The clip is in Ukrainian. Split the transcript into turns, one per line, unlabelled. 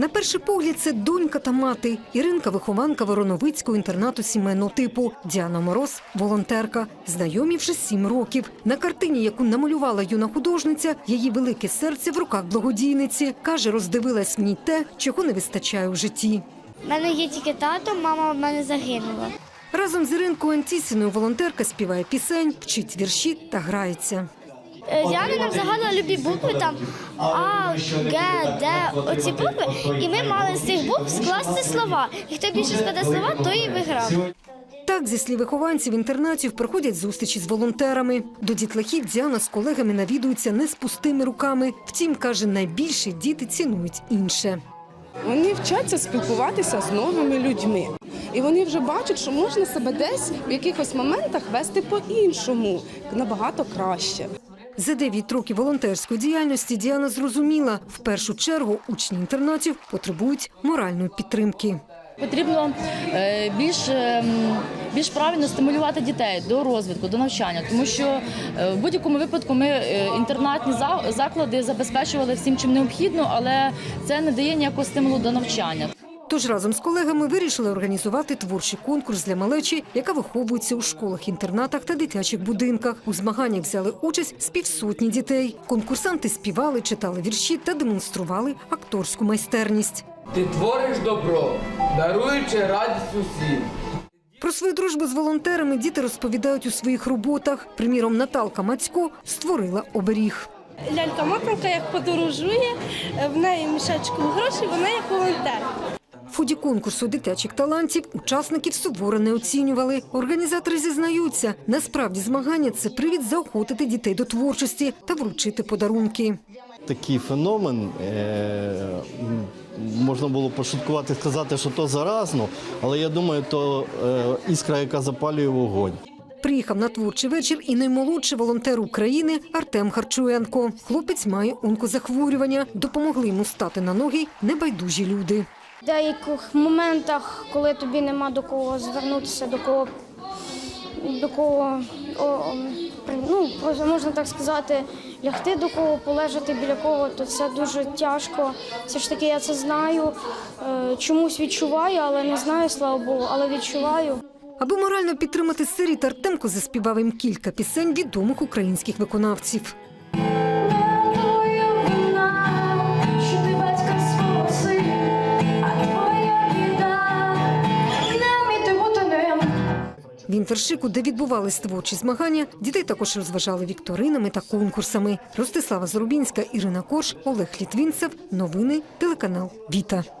На перший погляд, це донька та мати. Іринка – вихованка Вороновицького інтернату сімейного типу. Діана Мороз – волонтерка. Знайомі вже сім років. На картині, яку намалювала юна художниця, її велике серце в руках благодійниці. Каже, роздивилась в ній те, чого не вистачає у житті.
У мене є тільки тато, мама в мене загинула.
Разом з Іринкою Антісіною волонтерка співає пісень, вчить вірші та грається.
Е, Діана нам загадала любі букви там А, Г, Д, оці букви. І ми мали з цих букв скласти слова. І хто більше складе слова, той і виграв.
Так, зі слів вихованців інтернатів проходять зустрічі з волонтерами. До дітлахів Діана з колегами навідуються не з пустими руками. Втім, каже, найбільше діти цінують інше.
Вони вчаться спілкуватися з новими людьми. І вони вже бачать, що можна себе десь в якихось моментах вести по-іншому, набагато краще.
За 9 років волонтерської діяльності Діана зрозуміла, в першу чергу учні інтернатів потребують моральної підтримки.
Потрібно е, більш, е, більш правильно стимулювати дітей до розвитку, до навчання, тому що е, в будь-якому випадку ми інтернатні заклади забезпечували всім, чим необхідно, але це не дає ніякого стимулу до навчання.
Тож разом з колегами вирішили організувати творчий конкурс для малечі, яка виховується у школах, інтернатах та дитячих будинках. У змаганнях взяли участь з півсотні дітей. Конкурсанти співали, читали вірші та демонстрували акторську майстерність.
Ти твориш добро, даруючи радість усім.
Про свою дружбу з волонтерами діти розповідають у своїх роботах. Приміром, Наталка Мацько створила оберіг.
Лялька Мотанка як подорожує, в неї мішечку грошей, вона як волонтер.
Ході конкурсу дитячих талантів учасників суворо не оцінювали. Організатори зізнаються, насправді змагання це привід заохотити дітей до творчості та вручити подарунки.
такий феномен. Е, можна було пошуткувати, сказати, що то заразно, але я думаю, то е, іскра, яка запалює вогонь.
Приїхав на творчий вечір і наймолодший волонтер України Артем Харчуенко. Хлопець має онкозахворювання. Допомогли йому стати на ноги небайдужі люди.
В деяких моментах, коли тобі нема до кого звернутися, до кого до кого о, ну, можна так сказати, лягти до кого, полежати біля кого, то це дуже тяжко. Все ж таки, я це знаю, е, чомусь відчуваю, але не знаю, слава Богу, але відчуваю.
Аби морально підтримати сиріт, Артемко заспівав їм кілька пісень відомих українських виконавців. В інтершику, де відбувались творчі змагання, дітей також розважали вікторинами та конкурсами. Ростислава Зарубінська, Ірина Корж, Олег Літвінцев. Новини телеканал Віта.